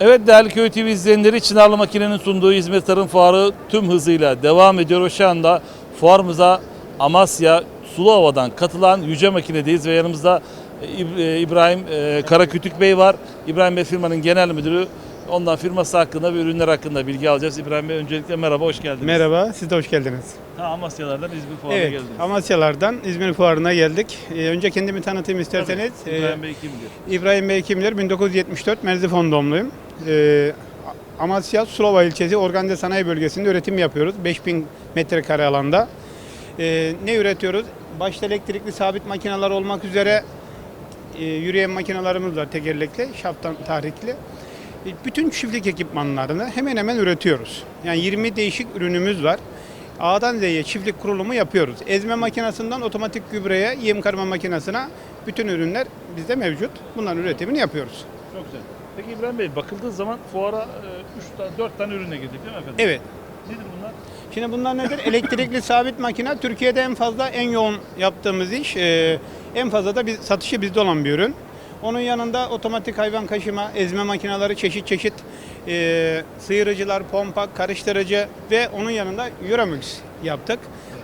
Evet değerli Köy TV izleyenleri Çınarlı Makine'nin sunduğu İzmir Tarım Fuarı tüm hızıyla devam ediyor. Şu anda fuarımıza Amasya Suluova'dan katılan Yüce Makine'deyiz ve yanımızda e, e, İbrahim e, Karakütük Bey var. İbrahim Bey firmanın genel müdürü. Ondan firması hakkında ve ürünler hakkında bilgi alacağız. İbrahim Bey öncelikle merhaba, hoş geldiniz. Merhaba, siz de hoş geldiniz. Ha, Amasyalardan İzmir Fuarı'na evet, geldiniz. Amasyalardan İzmir Fuarı'na geldik. Ee, önce kendimi tanıtayım Tabii. isterseniz. Ee, İbrahim Bey kimdir? İbrahim Bey kimdir? 1974 Merzifon doğumluyum. Ee, Amasya Sulova ilçesi Organize Sanayi Bölgesi'nde üretim yapıyoruz. 5000 metrekare alanda. Ee, ne üretiyoruz? Başta elektrikli sabit makineler olmak üzere e, yürüyen makinelerimiz var tekerlekli, şaftan tahrikli. E, Bütün çiftlik ekipmanlarını hemen hemen üretiyoruz. Yani 20 değişik ürünümüz var. A'dan Z'ye çiftlik kurulumu yapıyoruz. Ezme makinesinden otomatik gübreye, yem karma makinesine bütün ürünler bizde mevcut. Bunların üretimini yapıyoruz. Çok güzel. Peki İbrahim Bey bakıldığı zaman fuara 3 tane 4 tane ürüne girdik değil mi efendim? Evet. Nedir bunlar? Şimdi bunlar nedir? Elektrikli sabit makine Türkiye'de en fazla en yoğun yaptığımız iş. Ee, en fazla da biz, satışı bizde olan bir ürün. Onun yanında otomatik hayvan kaşıma, ezme makineleri çeşit çeşit e, sıyırıcılar, pompa, karıştırıcı ve onun yanında Euromix yaptık.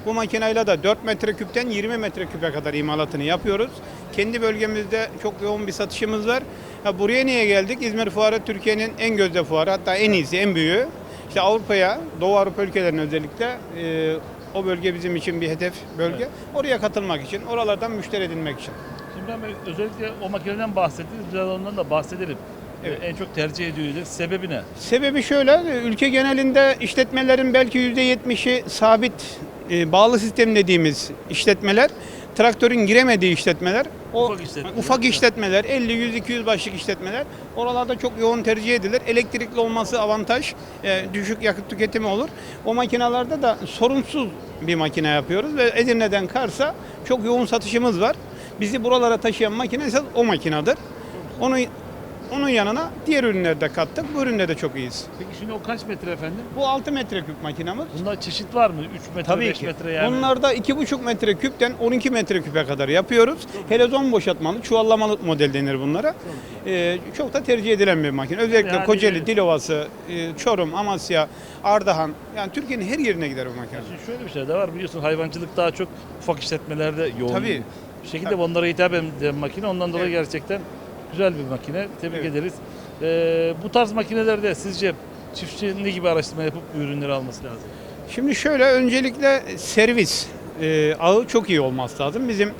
Bu makineyle de 4 metreküpten 20 metreküpe kadar imalatını yapıyoruz. Kendi bölgemizde çok yoğun bir satışımız var. Ha, buraya niye geldik? İzmir Fuarı Türkiye'nin en gözde fuarı hatta en iyisi, en büyüğü. İşte Avrupa'ya, Doğu Avrupa ülkelerine özellikle e, o bölge bizim için bir hedef bölge. Oraya katılmak için, oralardan müşteri edinmek için. Şimdi Bey özellikle o makineden bahsettiniz. Biraz ondan da bahsedelim. Evet. Ee, En çok tercih ediyoruz. Sebebi ne? Sebebi şöyle, ülke genelinde işletmelerin belki %70'i sabit e, bağlı sistem dediğimiz işletmeler, traktörün giremediği işletmeler, o Ufak işletmeler. ufak işletmeler, 50, 100, 200 başlık işletmeler, oralarda çok yoğun tercih edilir. Elektrikli olması avantaj, e, düşük yakıt tüketimi olur. O makinalarda da sorunsuz bir makine yapıyoruz ve Edirne'den Kars'a çok yoğun satışımız var. Bizi buralara taşıyan makine ise o makinedir. Onu onun yanına diğer ürünleri de kattık. Bu üründe de çok iyiyiz. Peki şimdi o kaç metre efendim? Bu 6 metreküp makinamız. Bunda çeşit var mı? 3 metre, Tabii 5 ki. metre yani. Bunlarda 2,5 metre küpten 12 metre küpe kadar yapıyoruz. Helezon boşaltmalı, çuvallamalı model denir bunlara. Ee, çok da tercih edilen bir makine. Özellikle Yani- Kocaeli, Dilovası, e, Çorum, Amasya, Ardahan. Yani Türkiye'nin her yerine gider bu makine. Şimdi şöyle bir şey de var biliyorsun hayvancılık daha çok ufak işletmelerde yoğun. Tabii. Bir şekilde Tabii. onlara hitap eden makine. Ondan dolayı Evet. gerçekten güzel bir makine. Tebrik Evet. ederiz. Ee, bu tarz makinelerde sizce çiftçi ne gibi araştırma yapıp ürünleri alması lazım? Şimdi şöyle öncelikle servis e, ağı çok iyi olması lazım. Bizim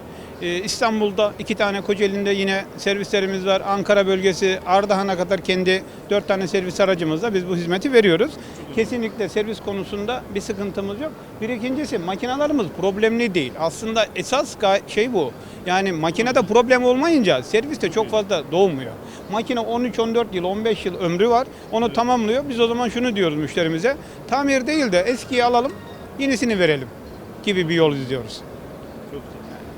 İstanbul'da iki tane Kocaeli'nde yine servislerimiz var. Ankara bölgesi Ardahan'a kadar kendi dört tane servis aracımızla biz bu hizmeti veriyoruz. Kesinlikle servis konusunda bir sıkıntımız yok. Bir ikincisi makinalarımız problemli değil. Aslında esas şey bu. Yani makinede problem olmayınca serviste çok fazla doğmuyor. Makine 13-14 yıl, 15 yıl ömrü var. Onu tamamlıyor. Biz o zaman şunu diyoruz müşterimize. Tamir değil de eskiyi alalım, yenisini verelim gibi bir yol izliyoruz.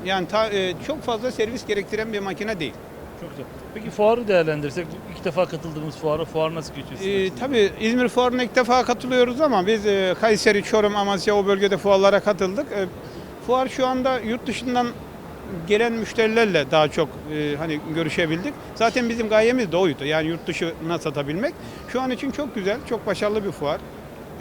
Yani ta- e, çok fazla servis gerektiren bir makine değil. Çok güzel. Peki fuarı değerlendirsek, ilk defa katıldığımız fuarı, fuar nasıl geçiyor? Ee, tabii İzmir Fuarı'na ilk defa katılıyoruz ama biz e, Kayseri, Çorum, Amasya o bölgede fuarlara katıldık. E, fuar şu anda yurt dışından gelen müşterilerle daha çok e, hani görüşebildik. Zaten bizim gayemiz de oydu. Yani yurt dışına satabilmek. Şu an için çok güzel, çok başarılı bir fuar.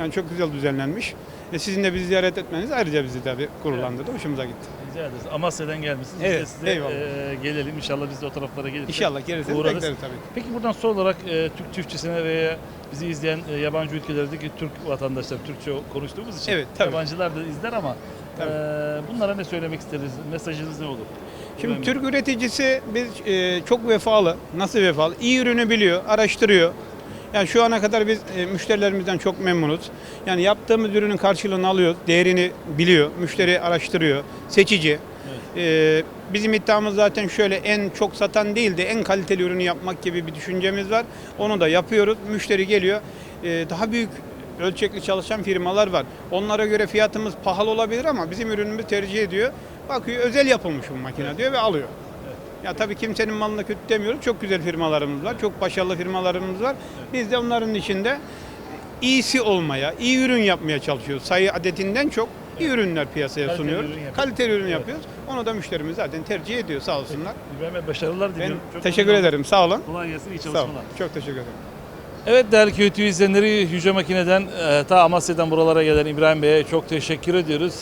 Yani çok güzel düzenlenmiş. E, sizin de bizi ziyaret etmeniz ayrıca bizi tabii gururlandırdı. Hoşumuza gitti. Rica ederiz. Amasya'dan gelmişsiniz. Evet, Biz de size eyvallah. e, gelelim. İnşallah biz de o taraflara geliriz. İnşallah gelirseniz Uğrarız. bekleriz tabii. Peki buradan son olarak e, Türk çiftçisine veya bizi izleyen e, yabancı ülkelerdeki Türk vatandaşlar, Türkçe konuştuğumuz için Evet, tabii. yabancılar da izler ama e, bunlara ne söylemek isteriz? Mesajınız ne olur? Şimdi. Türk üreticisi biz e, çok vefalı. Nasıl vefalı? İyi ürünü biliyor, araştırıyor. Yani şu ana kadar biz e, müşterilerimizden çok memnunuz. Yani yaptığımız ürünün karşılığını alıyoruz, değerini biliyor, müşteri araştırıyor, seçici. E, bizim iddiamız zaten şöyle en çok satan değil de en kaliteli ürünü yapmak gibi bir düşüncemiz var. Onu da yapıyoruz. Müşteri geliyor. E, daha büyük ölçekli çalışan firmalar var. Onlara göre fiyatımız pahalı olabilir ama bizim ürünümüzü tercih ediyor. Bakıyor özel yapılmış bu makine diyor ve alıyor. Ya tabii kimsenin malına kötü demiyoruz. Çok güzel firmalarımız var. Çok başarılı firmalarımız var. Biz de onların içinde iyisi olmaya, iyi ürün yapmaya çalışıyoruz. Sayı adetinden çok iyi ürünler piyasaya Kaliteli sunuyoruz. ürün yapıyoruz. Kaliteli ürün Evet. yapıyoruz. Onu da müşterimiz zaten tercih ediyor sağ olsunlar. İbrahim Bey başarılar Ben diliyorum. Çok teşekkür oldum. ederim. Sağ olun. Kolay gelsin, iyi Sağ olun. çalışmalar. Çok teşekkür ederim. Evet değerli köy TV izleyenleri Yüce Makine'den e, ta Amasya'dan buralara gelen İbrahim Bey'e çok teşekkür ediyoruz.